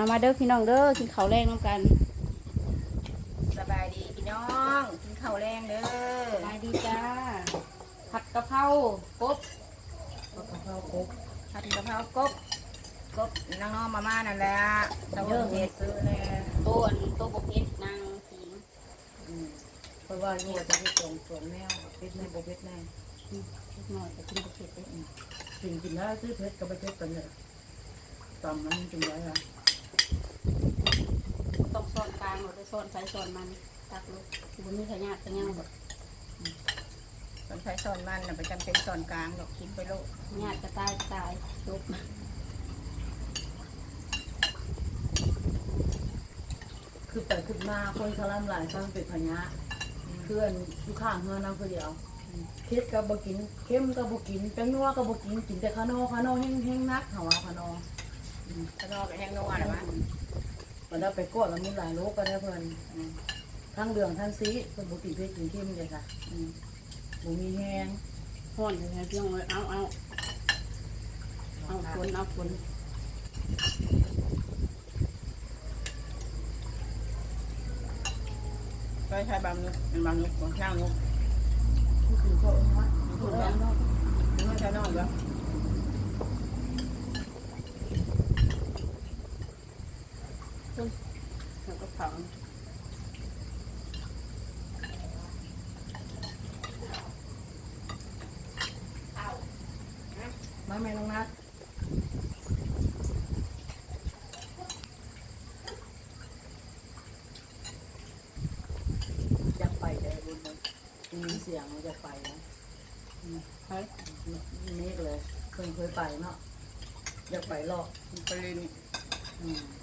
ามาเด้อพี่น้องเด้อกินข้าวแรงน้ำกันสบายดีพี่น้องกินข้าวแรงเด้อสบายดีจ้าผัดกะเพรากบผัดกะเพรากบผัดกะเพรากบกบน้องๆมาม่านั่นแหละเจ้าเฮ็ดซื้อแน่โตอันโตบกเพ็ดนางขิงเพราะว่าอยู่จะมีสองสองแนวเพชรแน่บ่เพชรแน่อืมนิดหน่อยแต่กินบกเพ็ดเด้อสิ่งกินแล้วซื้อเพชรกับไปเพชรกันเนี่ยตำมันจังไรอะต้องซ่อนกลางหมดเลยซ่อนใส่ซ่อนมันตักลูกบุญมีขยะขยะหมดคนใช้ซ่อนมันน่ะประจำเป็นซ่อนกลางดอกกินไปโลดขยะกระตายตายจบคือไปขึ้นมาคนเขาล่ำหลายสร้างเป็ดพญะเพื่อนอยู่ข้างเฮือนน้ำคนเดียวเพชรก็บ่กินเข้มก็บ่กินแป้งนัวก็บ่กินกินแต่ขนมขนมแห้งๆนักเขาว่าขนมข้างนอกก็แห้งนัวนะวะ มันได้ไปกดแล้วมีหลายโรคก็ได้เพิ่นอืมทั้งเดืองทั้งซีเพิ่นบ่กินเพชรกินเข้มเลยค่ะอืมบ่มีแห้งห่อนเลยพี่น้องเลยเอาเอาเอาฝนเอาฝนก็ใช้บางนุกเป็นบางนุกของนั่งนุกผู้กินก็เอามาพูดแล้วนึกว่าจะนอนเหรอ แล้วก็เผามาแม่น้องนัดอยากไปแต่บุญเลยมีเสียงเราจะไปนะเฮ้ยนี่เลยเคยเคยไปเนาะอยากไปหรอกไปเรียน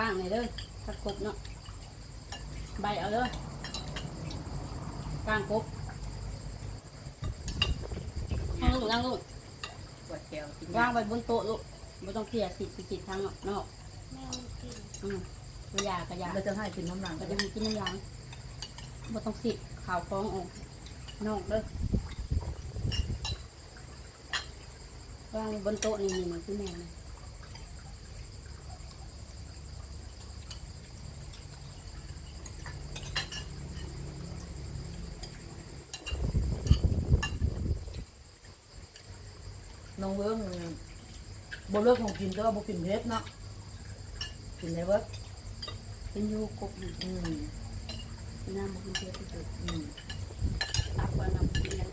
อืมก้างเลยเด้อถ้ากบเนาะใบเอาเด้อก้างกบนั่งลูกนั่งลูกปวดแก้วกินวางไว้บนโต๊ะลูกไม่ต้องเคลียร์สิสิสิทางนอกนอกอืมกระยากระยาแล้วจะให้กินน้ำหนังก็ก็จะจะมีกินน้ำยางไม่ต้องสิข่าวฟองออกนอกเด้อวางบนโต๊ะนี่นี่มันคือแม่นะ น้องเบิ้งบ่เลิกของกินก็บ่กินเพชรเนาะกินได้เบิดเป็นอยูกบนี่อืมเป็นน้ำมันเยอะที่สุดอืมตับกว่าน้ำเลี้ยง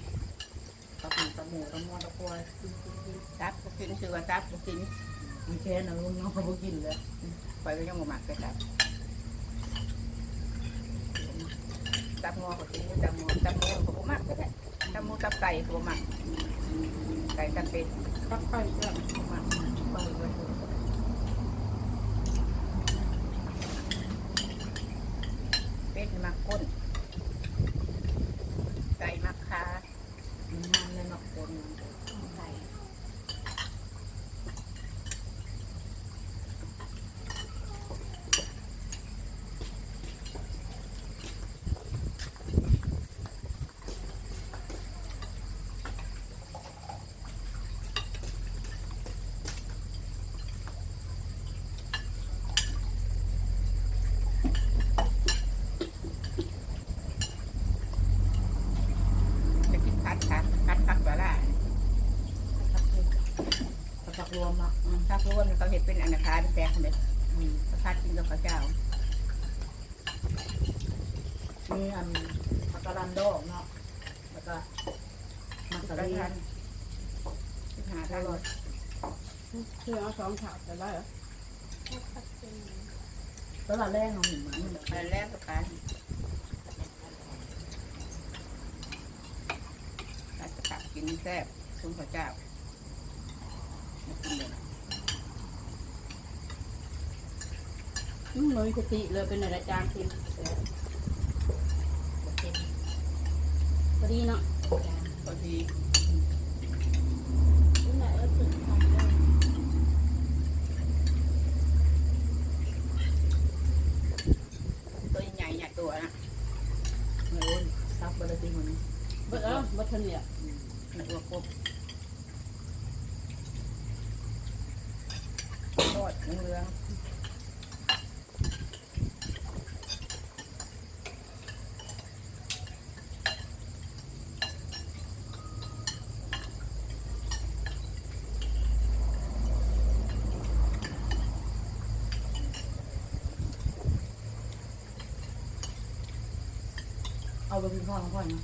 ตับหมูตับหมูตับหมูตับควายตับก็กินคือว่าตับก็กินมีแค่นะลุงน้องเขาบ่กินเลยไปก็ยังบ่มักไปตับตับงอก็กินตับงอตับงอก็บ่มักก็ได้ตับหมูตับไก่ก็บ่มัก ไก่ตับเป็ดตับไก่เยอะมักไปไว้เป็ดมักก้นไก่มักขา มันมันเลยเนาะคนมัน ไก่ จะกินพัดค่ะพัดพักปลาล่า กระตักรวมเนาะอืมถ้าพูดว่ามันเขาเห็ดเป็นอนาคาเป็นแตกเลยอืมพัดกินกับข้าวเจ้ามีอันผักกะหล่ำดอกเนาะแล้วก็มักสะระลีทันหาตทางลอดเชื่อเอาสองถาดไปได้เหรอตลาดแรกเราเห็นมันมันอันแรกก็ไปอาจจะตักกินแซ่บคุณข้าวเจ้า มากินเลยอืมเลยสติเลยเป็นอะไรจางกินพอดีเนาะพอดีตัวใหญ่ใหญ่ตัวนะโอ้ยทพักบรติมันเบิดแล้วเบิดเท่านี้อะหนักกว่ากบทอด เหลืองเอาไปกินข้าวของพ่อเนาะ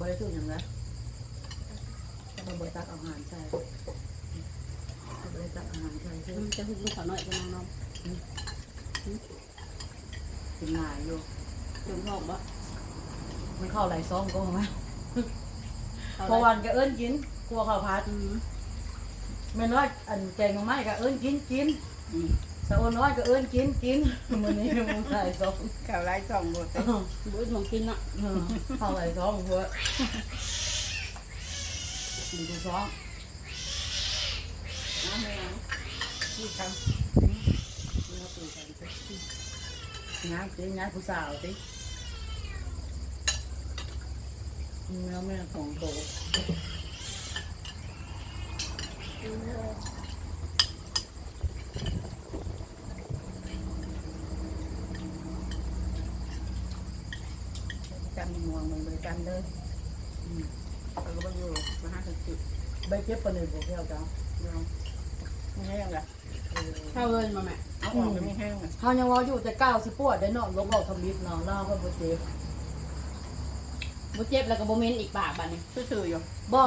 บริสุทธิ์อย่างไรเราบริตักอาหารใช่ บริตักอาหารใช่ใช่มันจะหุ่นเขาหน่อยจะน้องน้องกินง่ายอยู่จุ่มท้องบ่มันเข้าไหลายซองก็มาเขาพอวันก็เอิ้นกินกลัวข้าวผัดอืมแม่น้อยอันแกงหน่อไม้ก็เอิ้นกินกินอืมสาวน้อยก็เอิ้นกินกินมื้อนี้มันไหลายซองข้าวไรสองบทบุ้ยมองกินเนาะเออเข้าไหลายซองเพื่อกินกูซอง น้ำแมวที่ทเนื้อปูกันสิงานสิงานผู้สาวสิเนื้อแม่ของโตำจำมีมวงมันบริจำเลยอืมเราก็ไปอยู่มาห้าสิบสิบใบเก็บปนในบัวแก้วจ้าลอง ไม่แห้งละเออเข้าเลยมาแม่เอาออกก็ไม่แห้งละเขายังว่าอยู่แต่ก้าวสิปวดได้เนาะลบเราทำลิฟต์เนาะเล่าก็บ่เจ็บบุเจ็บแล้วก็บ่เม้นอีกปากบัดนี้ซื่อๆอยู่บ่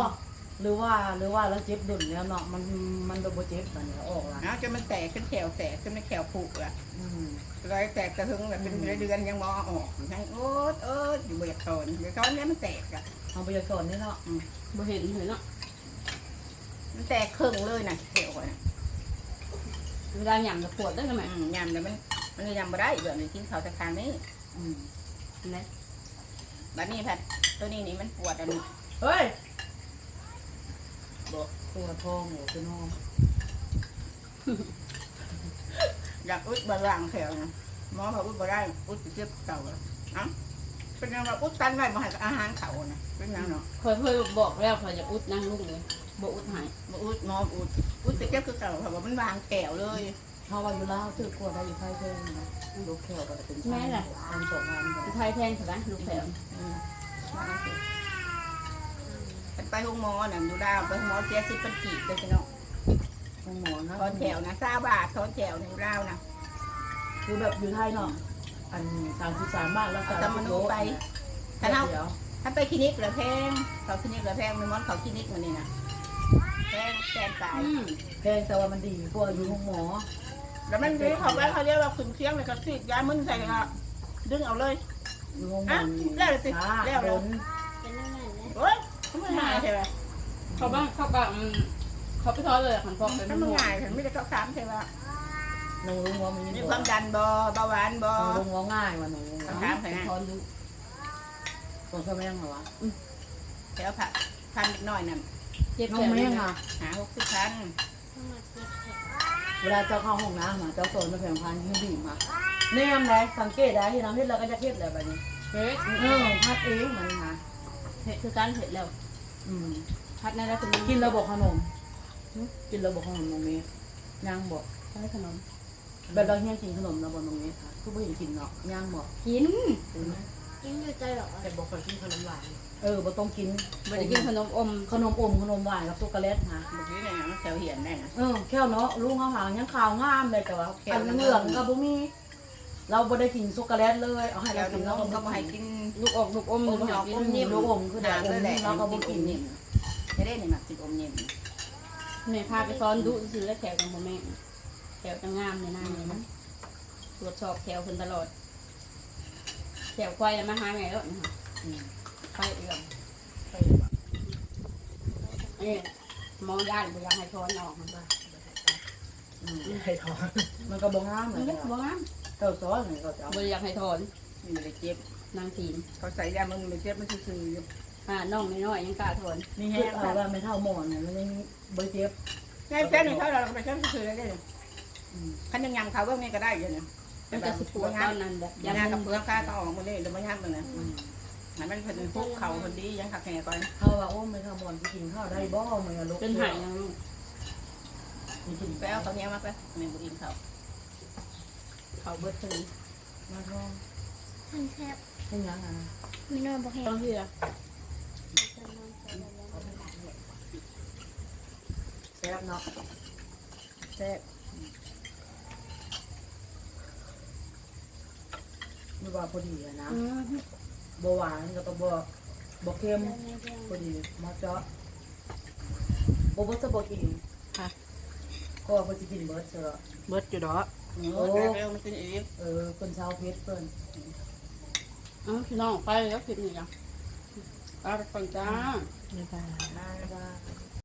หรือว่าหรือว่าเราเจ็บดุนแล้วเนาะมันมันบ่เจ็บบัดนี้ออกละเอาจนมันแตกขึ้นแขวแตกจนมันแขวผุละอืมรอยแตกกระหึงแบบเป็นเดือนยังมอออกยังโอ๊ตเอิดอยู่เบียดตอนเบียดตอนนี้มันแตกอะเอาไปยาสอนนี่เนาะบ่เห็นเห็นเนาะมันแตกครึ่งเลยนะเขียวน่ะ เวลาหยั่งจะปวดได้ไหมอืมยำแล้วมันมันยำมาได้เดี๋ยวนี้กินข้าวตะคางนี้อืมนะบัดนี้ผัดตัวนี้นี่มันปวดอันนี้เฮ้ยบ่ตัวทองโหตัวน้องอยากอุดบาลางแถวนะหมอเขาอุดบ่ได้อุดจะเจ็บเก่าอะเอ้าเป็นยังไงอุดตันไว้มาให้อาหารเขานะเป็นยังเนาะเคยเคยบอกแล้วเคยจะอุดนั่งลุกเลย บ่อุดหายมาอุดหมออุดอุดจะเจ็บคือเก่าเพราะว่ามันวางแก้วเลยเขาว่าอยู่ลาวถือกลัวได้อยู่ไทยเพิ่นนะลูกแขวก็จะเป็นอันสองอันอุทัยแทนใช่ไหมลูกแถวอืมวางสิมันไปห้องหมอน่ะดูดาวไปห้องหมอเสียสิบเป็นกีบเลยพี่น้องของหมอนะทอนแถวนะซาบาททอนแถวในดาวนะคือแบบอยู่ไทยเนาะอัน33บาทแล้วก็เอาตำมะนุไปถ้าเอาเดี๋ยวถ้าไปคลินิกเหลือแพงเขาคลินิกเหลือแพงมันมอนเขาคลินิกมันนี่นะ แพงแสนตายอืมแพงแต่ว่ามันดีกว่าอยู่ห้องหมอแล้วมันนี่เขาว่าเขาเรียกว่าขุนเคียงเลยก็ฉีดยามึนใส่เลยครับดึงเอาเลยอยู่ห้องหมออะแล้วสิช้าแล้วล้นโอ้ยเขาไม่หายใช่ไหมเขาบ้างเขาก็อืมเขาไปทอดเลยขันฟอกเป็นถ้าหมันมูหายฉันไม่ได้เข้าสามใช่ไหมน้องลุงว่ามีมีความดันบ่เบาหวานบ่น้องลุงว่าง่ายว่ะน้องลุงครัว่าบถามใครนะ ทอนดูคนเขาไม่ยังเหรอวะ แถวผักพันนิดหน่อยนั่น เจ็บน้อแขงนไม่ยังอะหาหกสิบพันเวลาเจ้าเข้าห้องน้ำอะเจ้าโซนมาแผงพันที่บีบมาเนี่ยมไหนสังเกตได้ที่น้ำที่เราก็จะเทียบเลยแบบนี้เฮ้ยเออพัดเองมันมาเห็ดคือการเห็ดแล้ว อืมพัดในแล้วเป็นกินระบบขนมหึกินระบบขนมตรงนี้ย่างบอกใช้ขนมแบบเราเฮียงกินขนมระบบตรงนี้ค่ะทุกผู้หญิงกินเนาะย่างบอกกิน กินอยู่ใจหรอแต่บอกคนกินขนมหวาน เออบ่ต้องกินไม่ได้กินขนมอมขนมอมขนมหวานกับช็อกโกแลตค่ะเมื่อกี้เนี่ยมันแถวเหียนได้นะ เออแค่เนาะลุงเขาหางยังขาวงามเลยแต่ว่าอันเหลืองก็บ่มี เราบ่ได้กินช็อกโกแลตเลย เอาให้แถเราวกินน้เราองก็ก็บ่มาให้ให้กินกินลูกอมลูกอมอมลูกหยหออกกอมนิ่มลูกอมคือแบหาบเลยแหละเราก็บ่กินนิ่มไม่ได้นี่มาติดอมนิ่มแม่พาไปซ้อนดุซื้อแล้วแถวจังบ่แม่แถวจังงามในหน้าเลยนะตรวจสอบแถวคนตลอดแถวควายมาหาแม่แล้วนะคะอืม ไปเอื้อมเอ๊ะมองย่านบ่อยากให้ทอนออกมันบ่อืมให้ถอนมันก็บ่งามเลมันยก็บ่งามเจ้าซ้อนนี่ก็จะเอาบ่อยากให้ทอนนี่มันเลยเจ็บนางทีมเขาใส่ยามึงมันเจ็บมันซื่อๆอยู่อ่าน้องน้อยๆยังกล้าทอนนี่แห้งเอาว่าไม่เท่าหมอนเนี่ยมันยังบ่เจ็บง่ายแค่นี้เท่าเราไปเจ็บซื่อๆได้เลยอืมคันยังยังเขาเบิ่งนี่ก็ได้อยู่เนี่ยมันจะสิปวดตอนนั้นแบบยายังกับเปลือกข้าก็ออกมาเลยแล้วมันยับมันนะอื มให้มันเป็นพวกเขาคนดียังขักแห่ก่อนเขาว่าโอ้ไม่ทำบอลกินข้าวได้บ่มันลูกเป็นหายยังลูกมีกินไปเอาเขาวเหนี้ยมาไปแม่บุอินเขาเขาเบิดถึงมาท้องท่านแซ่บเป็นยังไงมีนอนบอกแห้งต้องเหือแซ่บเนาะแซ่บไม่ว่าพอดีอะนะอืม บหวานแล้วก็บ่บ่เค็มพอดีมาเจาะบ่บ่จะบ่กินค่ะ ก็บ่สิกินเบิดเถอะเบิดอยู่ดอกโอ้ยเร็วมันเป็นอีกเออคนชาวเพชรเพิ่นอ้าวพี่น้องไปแล้วคลิปนี้ยังไปก่อนจ้าได้